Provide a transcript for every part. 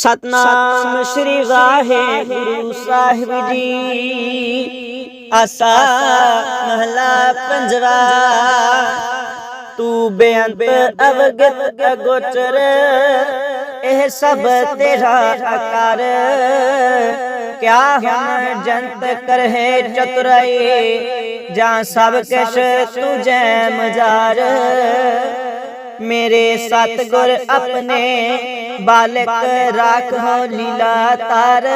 ਸਤਨਾਮ ਸ੍ਰੀ ਵਾਹਿਗੁਰੂ ਸਾਹਿਬ ਜੀ। ਆਸਾ ਮਹਲਾ ਪੰਜਵਾ। ਤੂੰ ਬੇਅੰਤ ਅਵਗਤ ਅਗੋਚਰ, ਇਹ ਸਭ ਤੇਰਾ ਆਕਾਰ। ਕਿਆ ਹਮ ਜੰਤ ਕਰਹਿ ਚਤੁਰਾਈ, ਜਾਂ ਸਭ ਕਿਛ ਤੁਝੈ ਮਜ਼ਾਰ। ਮੇਰੇ ਸਤਗੁਰ ਆਪਣੇ ਬਾਲਕ ਰਾਖੋ ਲੀਲਾ ਤਾਰ।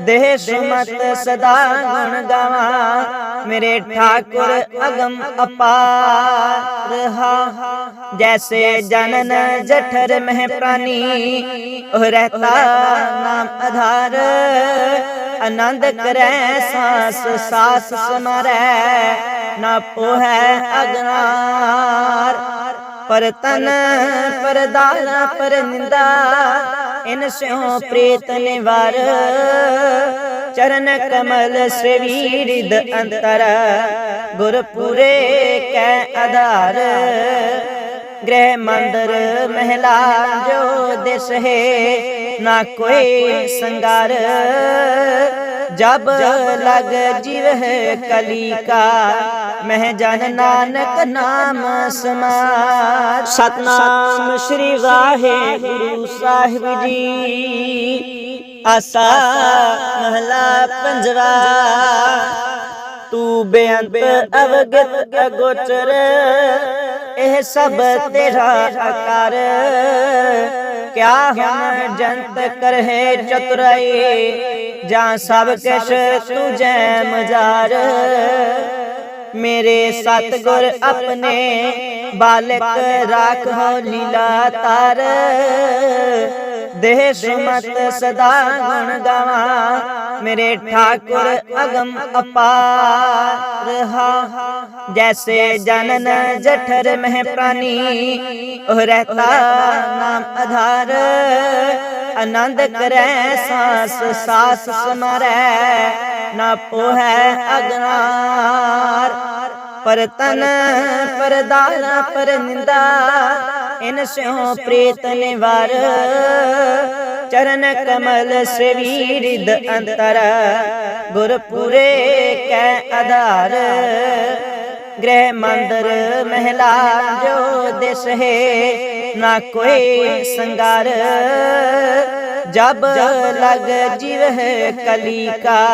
ਦੇਹ ਸੁਮਤ ਸਦਾ ਗੁਣ ਗਾਵਾਂ, ਮੇਰੇ ਠਾਕੁਰ ਅਗਮ ਅਪਾਰ। ਹਾ ਜੈਸੇ ਜਨਨ ਜਠਰ ਮਹਿ ਪ੍ਰਾਨੀ, ਉਹ ਰਹਤਾ ਨਾਮ ਆਧਾਰ। ਆਨੰਦ ਕਰੈ ਸਾਸ ਸਾਸ ਸਮਰੈ ਨਾ ਪੋਹੈ ਅਗਨਾਰ। ਪਰ ਤਨ, ਪਰ ਦਾਨਾ, ਪਰ ਨਿੰਦਾ, ਇਨ ਸਿਉ ਪ੍ਰੀਤ ਨਿਵਾਰ। ਚਰਨ ਕਮਲ ਸਵੀਰਿਦ ਅੰਤਰ ਗੁਰ ਪੂਰੇ ਕੈ ਆਧਾਰ। ਗ੍ਰਹਿ ਮੰਦਰ ਮਹਿਲਾ ਜੋ ਦਿਸ ਸੰਗਾਰ ਜਬ ਲਗ ਜੀਵ ਹੈ ਕਲੀ ਕਾ ਮਹਿ ਜਨ ਨਾਨਕ ਨਾਮ ਸਮਾਰ ਸਤਨਾਮ ਸ੍ਰੀ ਵਾਹਿਗੁਰੂ ਸਾਹਿਬ ਜੀ। ਆਸਾ ਮਹਲਾ ਪੰਜਵਾ। ਤੂੰ ਬੇਅੰਤ ਅਵਗਤ ਅਗੋਚਰ। ਇਹ ਸਭ ਤੇਰਾ ਆਕਾਰ। ਕਿਆ ਹਮ ਜੰਤ ਕਰਹਿ ਚਤੁਰਾਈ? ਜਾਂ ਸਭ ਕਿਛ ਤੁਝੈ ਮਜ਼ਾਰ? ਮੇਰੇ ਸਤਗੁਰ ਆਪਣੇ ਬਾਲਕ ਰਾਖੋ ਲੀਲਾ ਤਾਰ ਦੇਹ ਸੁਮਤ ਸਦਾ ਗੁਣ ਗਾਵਾਂ ਮੇਰੇ ਠਾਕੁਰ ਅਗਮ ਅਪਾਰ ਹਾ ਜੈਸੇ ਜਨਨ ਜਠਰ ਮਹਿ ਪ੍ਰਾਨੀ ਉਹ ਰਹਤਾ ਨਾਮ ਆਧਾਰ ਆਨੰਦ ਕਰੈ ਸਾਸ ਸਾਸ ਸਮਰੈ ਨਾ ਪੋਹੈ ਅਗਨਾਰ ਪਰ ਤਨ, ਪਰ ਦਾਨਾ ਇਨ ਸਿਉ ਪ੍ਰੀਤ ਨਿਵਾਰ ਚਰਨ ਕਮਲ ਸਵੀਰਿਦ ਅੰਤਰ। ਗੁਰਪੁਰੇ ਕੈ ਆਧਾਰ। ਗ੍ਰਹਿ ਮੰਦਰ ਮਹਿਲਾ ਜੋ ਦਿਸ ਹੈ, ਨਾ ਕੋਈ ਸੰਗਾਰ। ਜਬ ਲਗ ਜੀਵ ਹੈ ਕਲੀ ਕਾ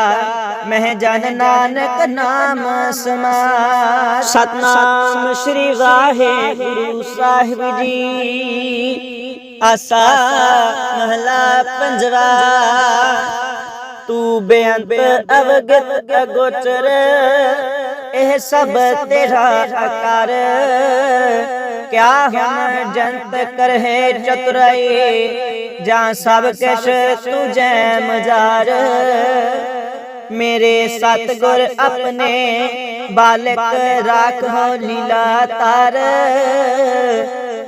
ਮਹਿ ਜਨ ਨਾਨਕ ਨਾਮ ਸਮਾਰ ਸਤਨਾਮ ਸ੍ਰੀ ਵਾਹਿਗੁਰੂ ਸਾਹਿਬ ਜੀ। ਆਸਾ ਮਹਲਾ ਪੰਜਵਾ। ਤੂੰ ਬੇਅੰਤ ਅਵਗਤ ਅਗੋਚਰ। ਇਹ ਸਭ ਤੇਰਾ ਆਕਾਰ ਕਿਆ ਹਮ ਜੰਤ ਕਰਹਿ ਚਤੁਰਾਈ? ਜਾਂ ਸਭ ਕਿਛ ਤੁਝੈ ਮਜ਼ਾਰ? ਮੇਰੇ ਸਤਗੁਰ ਆਪਣੇ ਬਾਲਕ ਰਾਖੋ ਲੀਲਾ ਤਾਰ।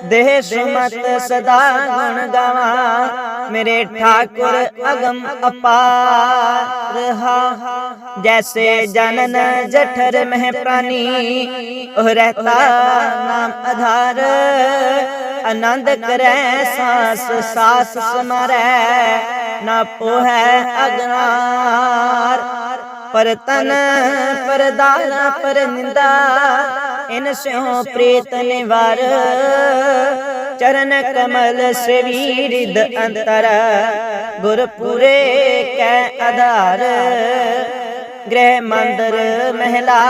ਦੇਹ ਸੁਮਤ ਸਦਾ ਗੁਣ ਗਾਵਾਂ। ਮੇਰੇ ਠਾਕੁਰ ਅਗਮ ਅਪਾਰ ਹਾ। ਜੈਸੇ ਜਨਨ ਜਠਰ ਮਹਿ ਪ੍ਰਾਨੀ, ਉਹ ਰਹਤਾ ਨਾਮ ਆਧਾਰ ਆਨੰਦ ਕਰੈ, ਸਾਸ ਸਾਸ ਸਮਰੈ, ਨਾ ਪੋਹੈ ਪਰ ਤਨ, ਪਰ ਦਾਨਾ, ਪਰ ਨਿੰਦਾ। ਇਨ ਸਿਉ ਪ੍ਰੀਤ ਨਿਵਾਰ। ਚਰਨ ਕਮਲ ਸਵੀਰਿਦ ਅੰਤਰ। ਗੁਰਪੁਰੇ ਕੈ ਆਧਾਰ। ਗ੍ਰਹਿ ਮੰਦਰ ਮਹਿਲਾ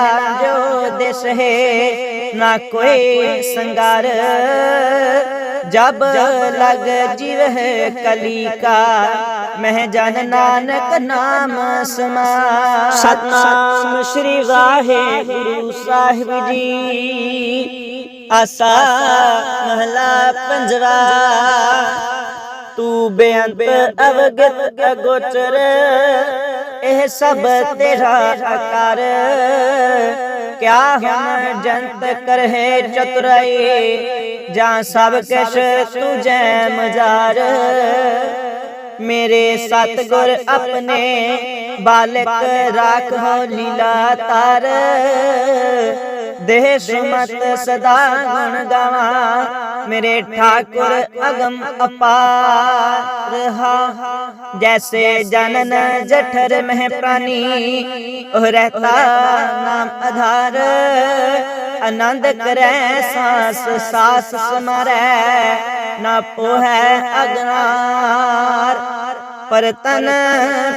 ਜੋ ਦਿਸ ਹੈ, ਨਾ ਕੋਈ ਸੰਗਾਰ। ਜਬ ਲਗ ਜੀਵ ਹੈ ਕਲੀ ਕਾ। ਮਹਿ ਜਨ ਨਾਨਕ ਨਾਮ ਸਮਾਰ ਸਤਨਾਮ ਸ੍ਰੀ ਵਾਹਿਗੁਰੂ ਸਾਹਿਬ ਜੀ ਆਸਾ ਮਹਲਾ ਪੰਜਵਾ ਤੂੰ ਬੇਅੰਤ ਅਵਗਤ ਅਗੋਚਰ ਇਹ ਸਭ ਤੇਰਾ ਆਕਾਰ ਕਿਆ ਹਮ ਜੰਤ ਕਰਹਿ ਚਤੁਰਾਈ ਜਾਂ ਸਭ ਕਿਛ ਤੁਝੈ ਮਜ਼ਾਰ ਮੇਰੇ ਸਤਗੁਰ ਆਪਣੇ ਬਾਲਕ ਰਾਖੋ ਲੀਲਾ ਤਾਰ। ਦੇਸ਼ ਮਤ ਸਦਾ ਗੁਣ ਗਾਵਾਂ। ਮੇਰੇ ਠਾਕੁਰ ਅਗਮ ਅਪਾਰ ਰਹਾ। ਜੈਸੇ ਜਨਨ ਜਠਰ ਮਹਿ ਪ੍ਰਾਨੀ, ਉਹ ਰਹਤਾ ਨਾਮ ਆਧਾਰ। ਆਨੰਦ ਕਰੈ ਸਾਸ ਸਾਸ ਸਮਰੈ, ਨਾ ਪੋਹੈ ਅਗਨਾਰ पर तन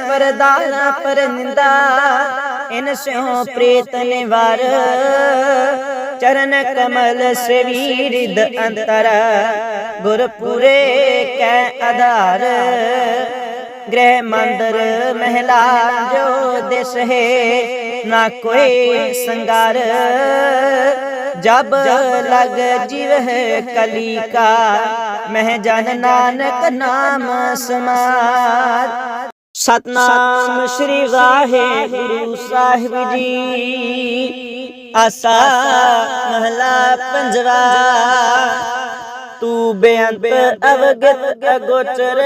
पर दाना पर निंदा इन स्यों प्रीत निवार चरण कमल सेवीरिद अंतर गुरपुरे कै आधार गृह मंदिर महला जो दिस है ना कोई संगार जब लग जीव है कली का मह जन नानक नाम समार सतनाम श्री वाहे गुरु साहिब जी आसा महला पंजवा तू बेअंत अवगत अगोचर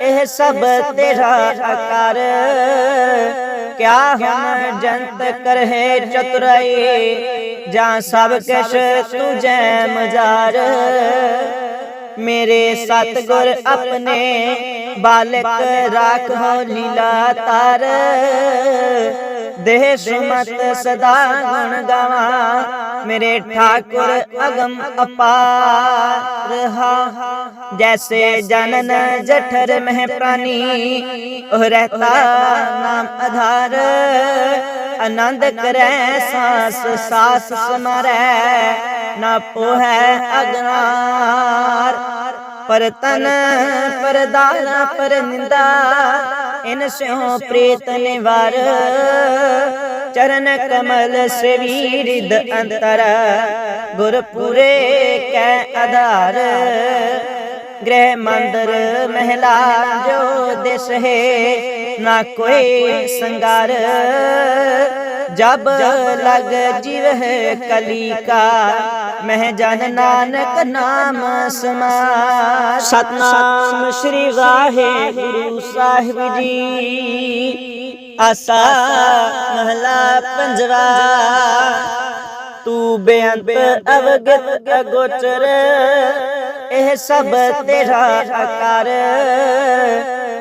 ਇਹ ਸਭ ਤੇਰਾ ਆਕਾਰ। ਕਿਆ ਹਮ ਜੰਤ ਕਰਹਿ ਚਤੁਰਾਈ ਜਾਂ ਸਭ ਕਿਛ ਤੁਝੈ ਮਜ਼ਾਰ। ਮੇਰੇ ਸਤਗੁਰ ਆਪਣੇ ਬਾਲਕ ਰਾਖੋ ਲੀਲਾ ਤਾਰ ਦੇਹ ਸੁਮਤ ਸਦਾ ਗੁਣ ਗਾਵਾਂ, ਮੇਰੇ ਠਾਕੁਰ ਅਗਮ ਅਪਾਰ। ਰਹਾ ਜੈਸੇ ਜਨਨ ਜਠਰ ਮਹਿ ਪ੍ਰਾਨੀ, ਉਹ ਰਹਤਾ ਨਾਮ ਆਧਾਰ। ਆਨੰਦ ਕਰੈ ਸਾਸ ਸਾਸ ਸਮਾਰੈ, ਨਾ ਪੋਹੈ ਅਗਨਾਰ ਪਰ ਤਨ, ਪਰ ਦਾਨਾ, ਪਰ ਨਿੰਦਾ, ਇਨ ਸਿਉ ਪ੍ਰੀਤ ਨਿਵਾਰ। ਚਰਨ ਕਮਲ ਸਵੀਰਿਦ ਅੰਤਰ, ਗੁਰਪੁਰੇ ਕੈ ਆਧਾਰ। ਗ੍ਰਹਿ ਮੰਦਰ ਮਹਿਲਾ ਜੋ ਦਿਸ ਹੈ, ਨਾ ਕੋਈ ਸੰਗਾਰ। जब लग जीव है कली का मह जन नानक नाम समार सतनाम श्री वाहिगुरु साहिब जी आसा महला पंजवा तू बेअंत अवगत अगोचर ਇਹ ਸਭ ਤੇਰਾ ਆਕਾਰ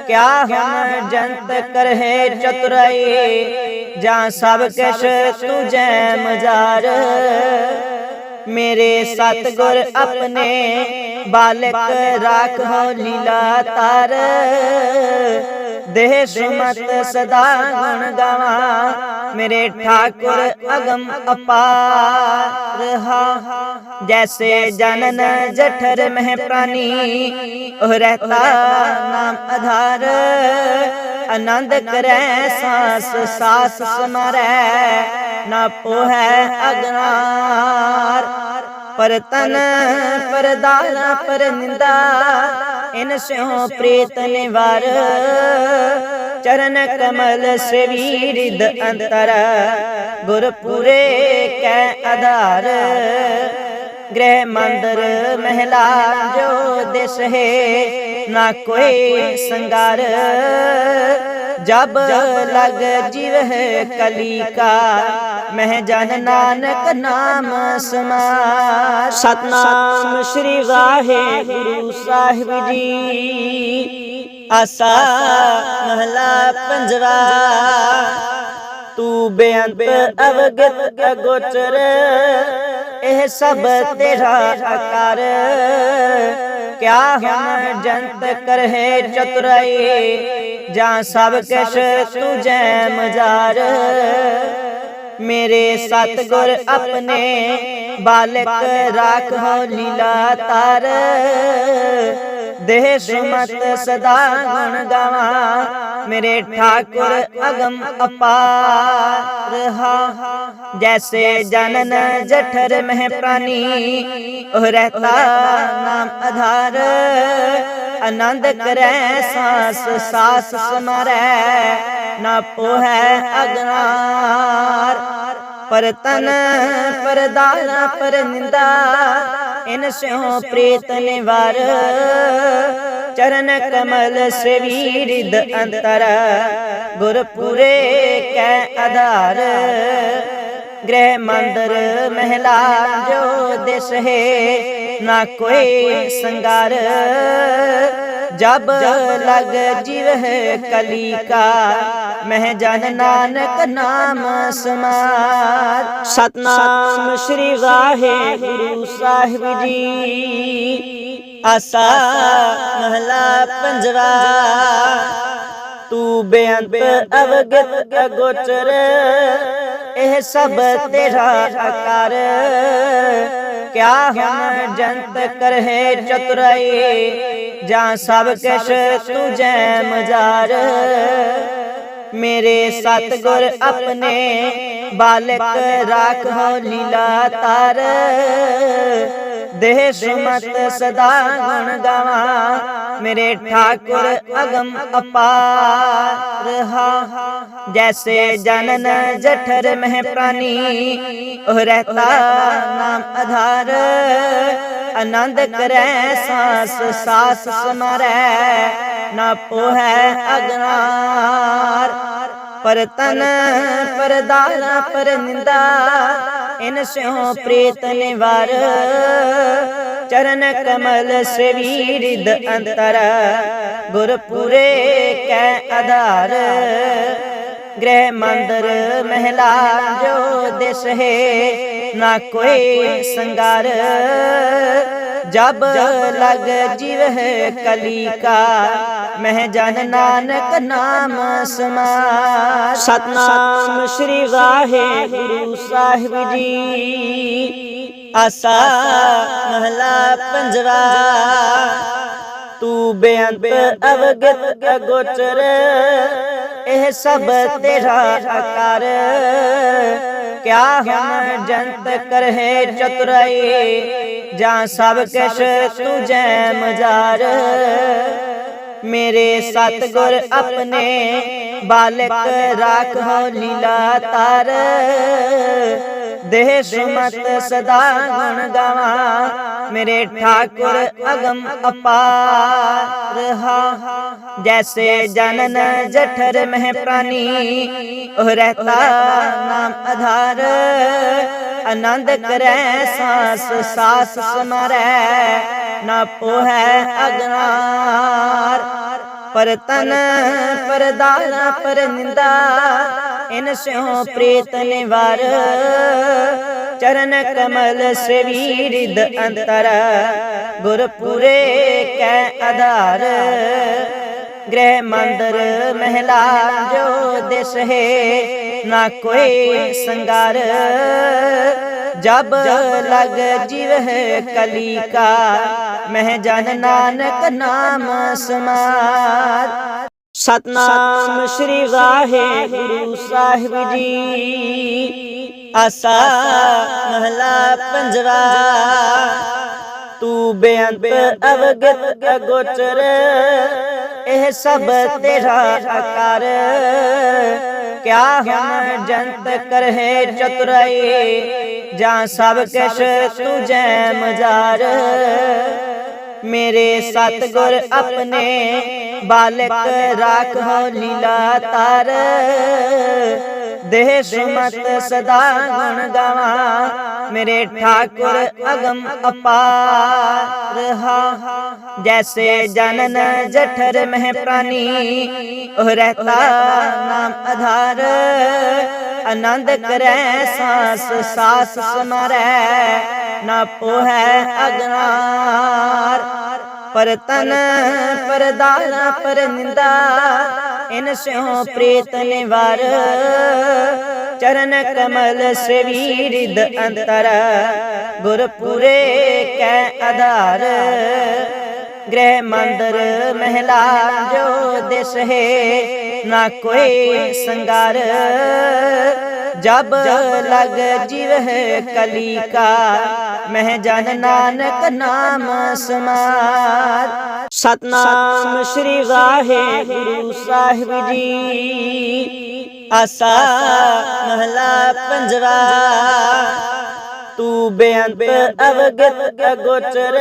ਕਿਆ ਹਮ ਜੰਤ ਕਰਹਿ ਚਤੁਰਾਈ? ਜਾਂ ਸਭ ਕਿਛ ਤੁਝੈ ਮਜ਼ਾਰ ਮੇਰੇ ਸਤਗੁਰ ਆਪਣੇ ਬਾਲਕ ਰਾਖੋ ਲੀਲਾ ਤਾਰ। ਦੇਸ਼ ਮਤ ਸਦਾ ਗੁਣ ਗਾਵਾਂ। ਮੇਰੇ ਠਾਕੁਰ ਅਗਮ ਅਪਾਰ ਰਹਾ। ਜੈਸੇ ਜਨਨ ਜਠਰ ਮਹਿ ਪ੍ਰਾਨੀ, ਉਹ ਰਹਤਾ ਨਾਮ ਆਧਾਰ। ਆਨੰਦ ਕਰੈ ਸਾਸ ਸਾਸ ਸਮਰੈ, ਨਾ ਪੋਹੈ ਅਗਨਾਰ ਪਰ ਤਨ ਪਰਦਾਰਾ ਪਰ इन स्यों प्रीत निवार चरण कमल सेवीरिद अंतर गुरपुरे कै आधार गृह मंदिर महला जो दिस है ना कोई संगार جب لگ جیو کلی کا میں جن نانک نام سما ستنام شری واہ گرو صاحب جی۔, جی۔ آسا محلہ پنجوا تو بے انت اوگت گوچر اے سب تیرا اکار ਆਕਾਰ ਕਿਆ ਹਮ ਜੰਤ ਕਰਹਿ ਚਤੁਰਾਈ? ਜਾਂ ਸਭ ਕਿਛ ਤੁਝੈ ਮਜ਼ਾਰ ਮੇਰੇ ਸਤਗੁਰ ਆਪਣੇ ਬਾਲਕ ਰਾਖੋ ਲੀਲਾ ਤਾਰ। देश मत सदा गुण गावा मेरे ठाकुर अगम अपार हा जैसे जनन जठर मह प्राणी रहता नाम आधार आनंद करे सांस सास समारे ना पोहे अगनार पर तन पर दाना पर निंदा इन स्यों प्रीत निवार चरण कमल सेवीरिद अंतर गुरपुरे कै आधार ਗ੍ਰਹਿ ਮੰਦਰ ਮਹਿਲਾ ਜੋ ਦਿਸ ਹੈ, ਨਾ ਕੋਈ ਸੰਗਾਰ। ਜਬ ਲਗ ਜੀਵ ਹੈ ਕਲੀ ਕਾ ਮਹਿ ਜਨ ਨਾਨਕ ਨਾਮ ਸਮਾਰ। ਸਤਨਾਮ ਸ੍ਰੀ ਵਾਹਿ ਗੁਰੂ ਸਾਹਿਬ ਜੀ। ਆਸਾ ਮਹਲਾ ਪੰਜਵਾ। ਤੂੰ ਬੇਅੰਤ ਅਵਗਤ ਅਗੋਚਰ ਇਹ ਸਭ ਤੇਰਾ ਆਕਾਰ ਕਿਆ ਹਮ ਜੰਤ ਕਰਹਿ ਚਤੁਰਾਈ ਜਾਂ ਸਭ ਕਿਛ ਤੁਝੈ ਮਜ਼ਾਰ ਮੇਰੇ ਸਤਗੁਰ ਆਪਣੇ ਬਾਲਕ ਰਾਖੋ ਲੀਲਾ ਤਾਰ ਦੇਹ ਸੁਮਤ ਸਦਾ ਗੁਣ ਗਾਵਾਂ। ਮੇਰੇ ਠਾਕੁਰ ਅਗਮ ਅਪਾਰ ਹਾ ਜੈਸੇ ਜਨਨ ਜਠਰ ਮਹਿ ਪ੍ਰਾਨੀ, ਉਹ ਰਹਤਾ ਨਾਮ ਆਧਾਰ ਆਨੰਦ ਕਰੈ, ਸਾਸ ਸਾਸ ਸਮਰੈ, ਨਾ ਪੋਹੈ ਅਗਨਾਰ ਪਰ ਤਨ ਪਰਦਾਰਾ ਪਰ ਨਿੰਦਾ, ਇਨ ਸਿਉ ਪ੍ਰੀਤ ਨਿਵਾਰ। ਚਰਨ ਕਮਲ ਸੇਵੀ ਰਿਦ ਅੰਤਰ ਕੈ ਆਧਾਰ। ਗ੍ਰਹਿ ਮੰਦਰ ਮਹਿਲਾ ਜੋ ਦਿਸ ਹੈ, ਨਾ ਕੋਈ ਸੰਗਾਰ। ਜਬ ਲਗ ਜੀਵ ਹੈ ਕਲੀ ਕਾ ਮਹਿ ਜਨ ਨਾਨਕ ਨਾਮ ਸਮਾਰ। ਸਤਨਾਮ ਸ੍ਰੀ ਵਾਹਿਗੁਰੂ ਸਾਹਿਬ ਜੀ। ਆਸਾ ਮਹਲਾ ਪੰਜਵਾ। ਤੂੰ ਬੇਅੰਤ ਅਵਗਤ ਅਗੋਚਰ। ਇਹ ਸਭ ਤੇਰਾ ਆਕਾਰ। ਕਿਆ ਹਮ ਜੰਤ ਕਰਹਿ ਚਤੁਰਾਈ ਜਾਂ ਸਭ ਕਿਛ ਤੁਝੈ ਮਜ਼ਾਰ। ਮੇਰੇ ਸਤਗੁਰ ਆਪਣੇ ਬਾਲਕ ਰਾਖੋ ਲੀਲਾ ਤਾਰ। ਦੇਹ ਸੁਮਤ ਸਦਾ ਗੁਣ ਗਾਵਾਂ, ਮੇਰੇ ਠਾਕੁਰ ਅਗਮ ਅਪਾਰ ਹਾ ਜੈਸੇ ਜਨਨ ਜਠਰ ਮਹਿ ਪ੍ਰਾਨੀ, ਉਹ ਰਹਤਾ ਨਾਮ ਆਧਾਰ ਆਨੰਦ ਕਰੈ ਸਾਸ ਸਾਸ ਸਮਰੈ ਨਾ ਪੋਹੈ ਅਗਨਾਰ। ਪਰ ਤਨ ਪਰਦਾਰਾ ਪਰ ਨਿੰਦਾ, ਇਨ ਸਿਉ ਪ੍ਰੀਤ ਨਿਵਾਰ। ਚਰਨ ਕਮਲ ਸੇਵੀ ਅੰਤਰ, ਗੁਰਪੁਰੇ ਕੈ ਆਧਾਰ। ਗ੍ਰਹਿ ਮੰਦਰ ਮਹਿਲਾ ਜੋ ਦਿਸ ਹੈ, ਨਾ ਕੋਈ ਸੰਗਾਰ। ਜਬ ਲਗ ਜੀਵ ਹੈ ਕਲੀ ਕਾ ਮਹਿ ਜਨ ਨਾਨਕ ਨਾਮ ਸਮਾਰ। ਸਤਨਾਮ ਸ੍ਰੀ ਵਾਹਿਗੁਰੂ ਸਾਹਿਬ ਜੀ, ਆਸਾ ਮਹਲਾ ਪੰਜਵਾ। ਤੂੰ ਬੇਅੰਤ ਅਵਗਤ ਅਗੋਚਰ ਇਹ ਸਭ ਤੇਰਾ ਆਕਾਰ। ਕਿਆ ਹਮ ਜੰਤ ਕਰਹਿ ਚਤੁਰਾਈ? ਜਾਂ ਸਭ ਕਿਛ ਤੁਝੈ ਮਜ਼ਾਰ? ਮੇਰੇ ਸਤਗੁਰ ਆਪਣੇ ਬਾਲਕ ਰਾਖੋ ਲੀਲਾ ਤਾਰ। ਦੇਹ ਸੁਮਤ ਸਦਾ ਗੁਣ ਗਾਵਾਂ। ਮੇਰੇ ਠਾਕੁਰ ਅਗਮ ਅਪਾਰ ਹਾ ਜੈਸੇ ਜਨਨ ਜਠਰ ਮਹਿ ਪ੍ਰਾਨੀ ਉਹ ਰਹਤਾ ਨਾਮ ਆਧਾਰ ਆਨੰਦ ਕਰੈ ਸਾਸ ਸਾਸ ਸਮਰੈ ਨਾ ਪੋਹੈ ਅਗਨਾਰ ਪਰ ਤਨ ਪਰਦਾਰਾ ਪਰ ਨਿੰਦਾ ਇਨ ਸਿਉ ਪ੍ਰੀਤ ਨਿਵਾਰ। ਚਰਨ ਕਮਲ ਸੇਵੀ ਰਿਦ ਅੰਤਰ। ਗੁਰ ਪੂਰੇ ਕੈ ਆਧਾਰ। ਗ੍ਰਹਿ ਮੰਦਰ ਮਹਿਲਾ ਜੋ ਦਿਸ ਹੈ ਨਾ ਸੰਗਾਰ ਜਬ ਲਗ ਜੀਵ ਹੈ ਕਲੀ ਕਾ ਮਹਿ ਜਨ ਨਾਨਕ ਨਾਮ ਸਮਾਰ ਸਤਨਾਮ ਸ੍ਰੀ ਵਾਹਿਗੁਰੂ ਸਾਹਿਬ ਜੀ। ਆਸਾ ਮਹਲਾ ਪੰਜਵਾ। ਤੂੰ ਬੇਅੰਤ ਅਵਗਤ ਅਗੋਚਰ।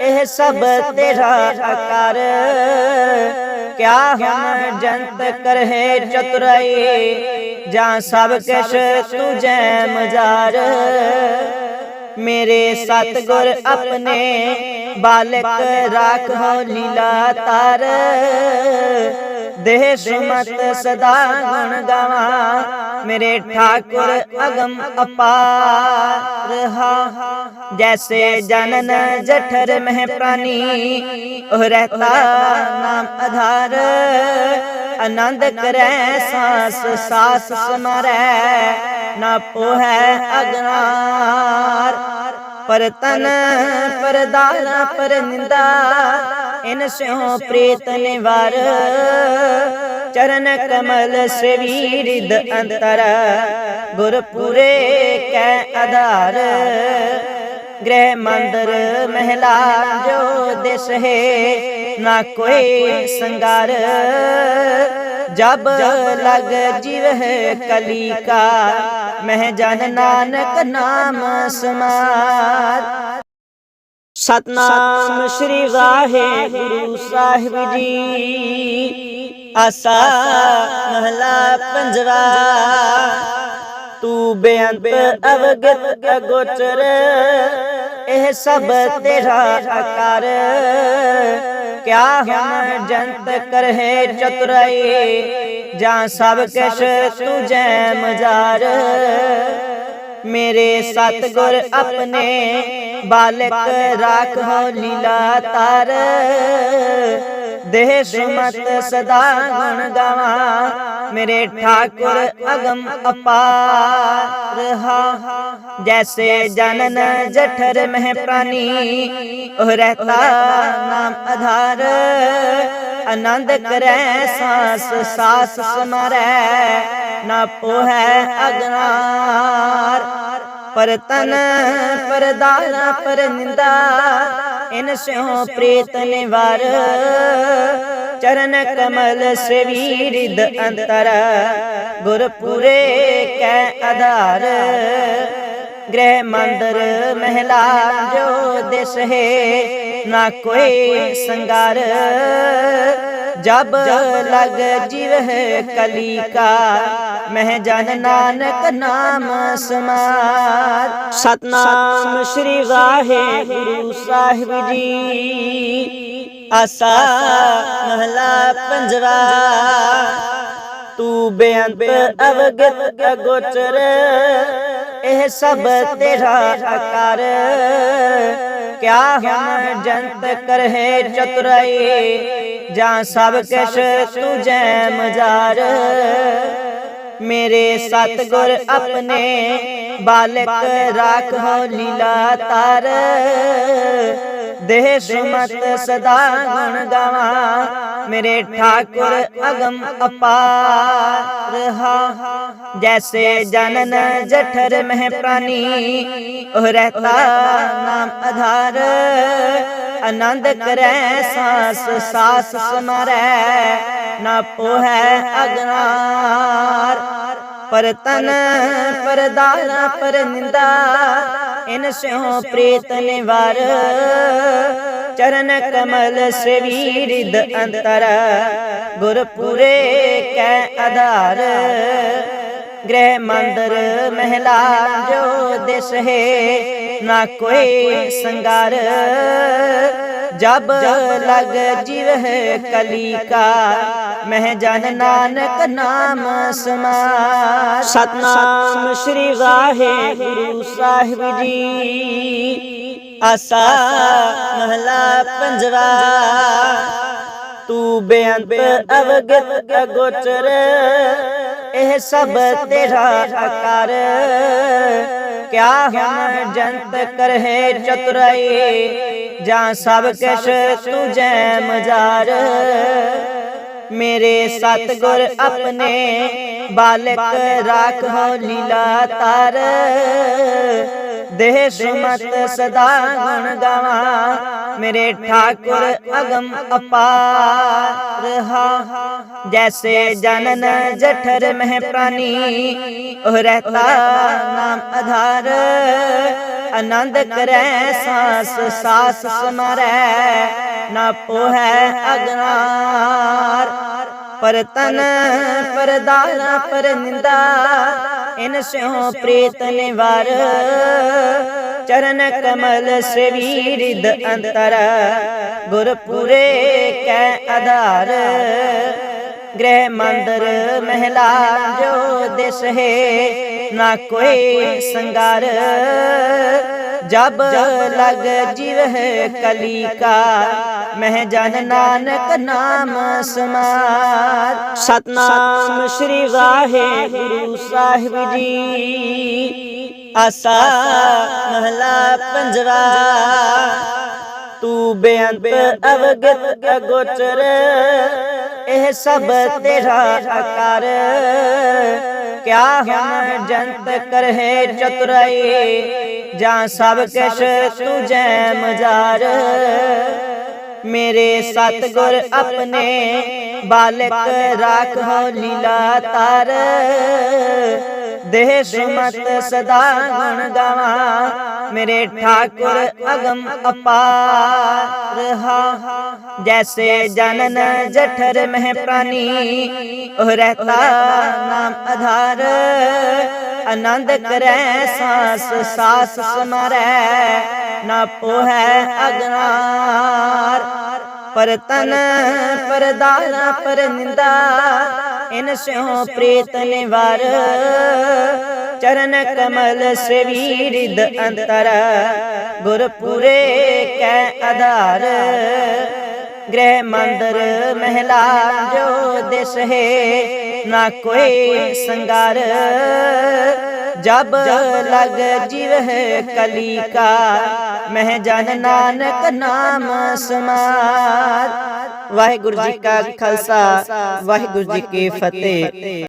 ਇਹ ਸਭ ਤੇਰਾ ਆਕਾਰ ਕਿਆ ਹਮ ਜੰਤ ਕਰਹਿ ਚਤੁਰਾਈ? ਜਾਂ ਸਭ ਕਿਛ ਤੁਝੈ ਮਜ਼ਾਰ? ਮੇਰੇ ਸਤਗੁਰ ਆਪਣੇ ਬਾਲਕ ਰਾਖੋ ਲੀਲਾ ਤਾਰ। ਦੇਹ ਸੁਮਤ ਸਦਾ ਗੁਣ ਗਾਵਾਂ, ਮੇਰੇ ਠਾਕੁਰ ਅਗਮ ਅਪਾਰ ਹਾ। ਜੈਸੇ ਜਨਨ ਜਠਰ ਮਹਿ ਪ੍ਰਾਨੀ, ਉਹ ਰਹਤਾ ਨਾਮ ਆਧਾਰ ਆਨੰਦ ਕਰੈ, ਸਾਸ ਸਾਸ ਸਮਰੈ ਨਾ ਪੋਹੈ ਅਗਨਾਰ। ਪਰ ਤਨ ਪਰਦਾਰਾ ਪਰ ਨਿੰਦਾ, ਇਨ ਸਿਉ ਪ੍ਰੀਤ ਨਿਵਾਰ। ਚਰਨ ਕਮਲ ਸੇਵੀ ਰਿਦ ਅੰਤਰ ਗੁਰ ਕੈ ਆਧਾਰ। ਗ੍ਰਹਿ ਮੰਦਰ ਮਹਿਲਾ ਜੋ ਦਿਸ ਹੈ ਨਾ ਕੋਈ ਸੰਗਾਰ ਜਬ ਲਗ ਜੀਵ ਹੈ ਕਲੀ ਕਾ ਮਹਿ ਜਨ ਨਾਨਕ ਨਾਮ ਸਮਾਰ ਸਤਨਾਮ ਸ੍ਰੀ ਵਾਹਿਗੁਰੂ ਸਾਹਿਬ ਜੀ ਆਸਾ ਮਹਲਾ ਪੰਜਵਾ ਤੂੰ ਬੇਅੰਤ ਅਵਗਤ ਅਗੋਚਰ, ਇਹ ਸਭ ਤੇਰਾ ਆਕਾਰ। ਕਿਆ ਹਮ ਜੰਤ ਕਰਹਿ ਚਤੁਰਾਈ, ਜਾਂ ਸਭ ਕਿਛ ਤੁਝੈ ਮਜ਼ਾਰ ਮੇਰੇ ਸਤਗੁਰ ਆਪਣੇ ਬਾਲਕ, ਰਾਖੋ ਲੀਲਾ ਤਾਰ। ਦੇਹ ਸੁਮਤ ਸਦਾ ਗੁਣ ਗਾਵਾਂ, ਮੇਰੇ ਠਾਕੁਰ ਅਗਮ ਅਪਾਰ ਹਾ ਜੈਸੇ ਜਨਨ ਜਠਰ ਮਹਿ ਪ੍ਰਾਨੀ, ਉਹ ਰਹਤਾ ਨਾਮ ਆਧਾਰ ਆਨੰਦ ਕਰੈ ਸਾਸ ਸਾਸ ਸਮਰੈ, ਨਾ ਪੋਹੈ ਪਰ ਤਨ ਪਰਦਾਰਾ ਪਰ ਇਨ ਸਿਓ ਪ੍ਰੀਤ ਨਿਵਾਰ। ਚਰਨ ਕਮਲ ਸੇਵੀ ਰਿਦ ਅੰਤਰ ਗੁਰ ਕੈ ਆਧਾਰ। ਗ੍ਰਹਿ ਮੰਦਰ ਮਹਿਲਾ ਜੋ ਦਿਸ ਹੈ, ਨਾ ਕੋਈ ਸੰਗਾਰ। ਜਬ ਲਗ ਜੀਵ ਹੈ ਕਲੀ ਕਾ ਮਹਿ ਜਨ ਨਾਨਕ ਨਾਮ ਸਮਾਰ ਸਤਨਾਮ ਸ੍ਰੀ ਵਾਹਿਗੁਰੂ ਸਾਹਿਬ ਜੀ ਆਸਾ ਮਹਲਾ ਪੰਜਵਾ ਤੂੰ ਬੇਅੰਤ ਅਵਗਤ ਅਗੋਚਰ ਇਹ ਸਭ ਤੇਰਾ ਆਕਾਰ ਕਿਆ ਹਮ ਜੰਤ ਕਰਹਿ ਚਤੁਰਾਈ ਜਾਂ ਸਭ ਕਿਛ ਤੁਝੈ ਮਜ਼ਾਰ। ਮੇਰੇ ਸਤਗੁਰ ਆਪਣੇ ਬਾਲਕ ਰਾਖੋ ਲੀਲਾ ਤਾਰ। ਦੇਹ ਸੁਮਤ ਸਦਾ ਗੁਣ ਗਾਵਾਂ। ਮੇਰੇ ਠਾਕੁਰ ਅਗਮ ਅਪਾਰ ਹਾ ਜੈਸੇ ਜਨਨ ਜਠਰ ਮਹਿ ਪ੍ਰਾਨੀ, ਉਹ ਰਹਤਾ ਨਾਮ ਆਧਾਰ ਆਨੰਦ ਕਰੈ ਸਾਸ ਸਾਸ ਸਮਰੈ, ਨਾ ਪੋਹੈ ਅਗਨਾਰ। ਪਰ ਤਨ ਪਰਦਾਰਾ ਪਰ ਨਿੰਦਾ, ਇਨ ਸਿਉ ਪ੍ਰੀਤ ਨਿਵਾਰ। ਚਰਨ ਕਮਲ ਸੇਵੀ ਰਿਦ ਅੰਤਰ ਗੁਰ ਪੂਰੇ ਕੈ ਆਧਾਰ। ਗ੍ਰਹਿ ਮੰਦਰ ਮਹਿਲਾ ਜੋ ਦਿਸ ਹੈ, ਨਾ ਸੰਗਾਰ ਜਬ ਲਗ ਜੀਵ ਹੈ ਕਲੀ ਕਾ ਮਹਿ ਜਨ ਨਾਨਕ ਨਾਮ ਸਮਾਰ। ਸਤਨਾਮ ਸ੍ਰੀ ਵਾਹਿਗੁਰੂ ਸਾਹਿਬ ਜੀ। ਆਸਾ ਮਹਲਾ ਪੰਜਵਾ। ਤੂੰ ਬੇਅੰਤ ਅਵਗਤ ਅਗੋਚਰ ਇਹ ਸਭ ਤੇਰਾ ਆਕਾਰ ਕਿਆ ਹਮ ਜੰਤ ਕਰਹਿ ਚਤੁਰਾਈ ਜਾਂ ਸਭ ਕਿਛ ਤੁਝੈ ਮਜ਼ਾਰ ਮੇਰੇ ਸਤਗੁਰ ਆਪਣੇ ਬਾਲਕ ਰਾਖੋ ਲੀਲਾ ਤਾਰ ਦੇਹ ਸੁਮਤ ਸਦਾ ਗੁਣ ਗਾਵਾਂ। ਮੇਰੇ ਠਾਕੁਰ ਅਗਮ ਅਪਾਰ ਹਾ ਜੈਸੇ ਜਨਨ ਜਠਰ ਮਹਿ ਪ੍ਰਾਨੀ, ਉਹ ਰਹਤਾ ਨਾਮ ਆਧਾਰ ਆਨੰਦ ਕਰੈ, ਸਾਸ ਸਾਸ ਸਮਰੈ, ਨਾ ਪੋਹੈ ਅਗਨਾਰ। ਪਰ ਤਨ ਪਰਦਾਰਾ ਪਰ ਨਿੰਦਾ ਇਨ ਸਿਉ ਪ੍ਰੀਤ ਨਿਵਾਰ ਚਰਨ ਕਮਲ ਸੇਵੀ ਰਿਦ ਅੰਤਰ ਗੁਰਪੂਰੇ ਕੈ ਆਧਾਰ ਗ੍ਰਹਿ ਮੰਦਰ ਮਹਿਲਾ ਜੋ ਦਿਸ ਹੈ ਨਾ ਕੋਈ ਸੰਗਾਰ ਜਬ ਲਗ ਜਿਵ ਹੈ ਕਲੀ ਕਾ ਮਹਿ ਜਨ ਨਾਨਕ ਨਾਮ ਸਮਾਰ ਸਤਨਾਮ ਸ੍ਰੀ ਵਾਹਿਗੁਰੂ ਸਾਹਿਬ ਜੀ ਆਸਾ ਮਹਲਾ ਪੰਜਵਾ ਤੂੰ ਬੇਅੰਤ ਅਵਗਤ ਅਗੋਚਰ ਇਹ ਸਭ ਤੇਰਾ ਆਕਾਰ ਕਿਆ ਹਮ ਜੰਤ ਕਰਹਿ ਚਤੁਰਾਈ ਜਾਂ ਸਭ ਕਿਛ ਤੁਝੈ ਮਜ਼ਾਰ। ਮੇਰੇ ਸਤਗੁਰ ਆਪਣੇ ਬਾਲਕ ਰਾਖੋ ਲੀਲਾ ਤਾਰ। ਦੇਹ ਸੁਮਤ ਸਦਾ ਗੁਣ ਗਾਵਾਂ। ਮੇਰੇ ਠਾਕੁਰ ਅਗਮ ਅਪਾਰ। ਰਹਾ ਜੈਸੇ ਜਨਨ ਜਠਰ ਮਹਿ ਪ੍ਰਾਨੀ ਉਹ ਰਹਤਾ ਨਾਮ ਆਧਾਰ। ਆਨੰਦ ਕਰੈ, ਸਾਸ ਸਾਸ ਸਮਰੈ, ਨਾ ਪੋਹੈ ਅਗਨਾਰ। ਪਰ ਤਨ ਪਰਦਾਨ ਪਰ ਇਨ ਸਿਉ ਪ੍ਰੀਤ ਨਿਵਾਰ। ਚਰਨ ਕਮਲ ਸੇਵੀ ਰਿਦ ਅੰਤਰ, ਗੁਰਪੂਰੇ ਕੈ ਆਧਾਰ। ਗ੍ਰਹਿ ਮੰਦਰ ਮਹਿਲਾ ਜੋ ਦਿਸ ਹੈ, ਨਾ ਕੋਈ ਸੰਗਾਰ। ਜਬ ਲਗ ਜਿਵ ਕਲੀ ਕਾ ਮਹਿ ਜਨ ਨਾਨਕ ਨਾਮ ਸਮਾਰ। ਵਾਹਿਗੁਰੂ ਜੀ ਕਾ ਖਾਲਸਾ, ਵਾਹਿਗੁਰੂ ਜੀ ਕੀ ਫਤਿਹ।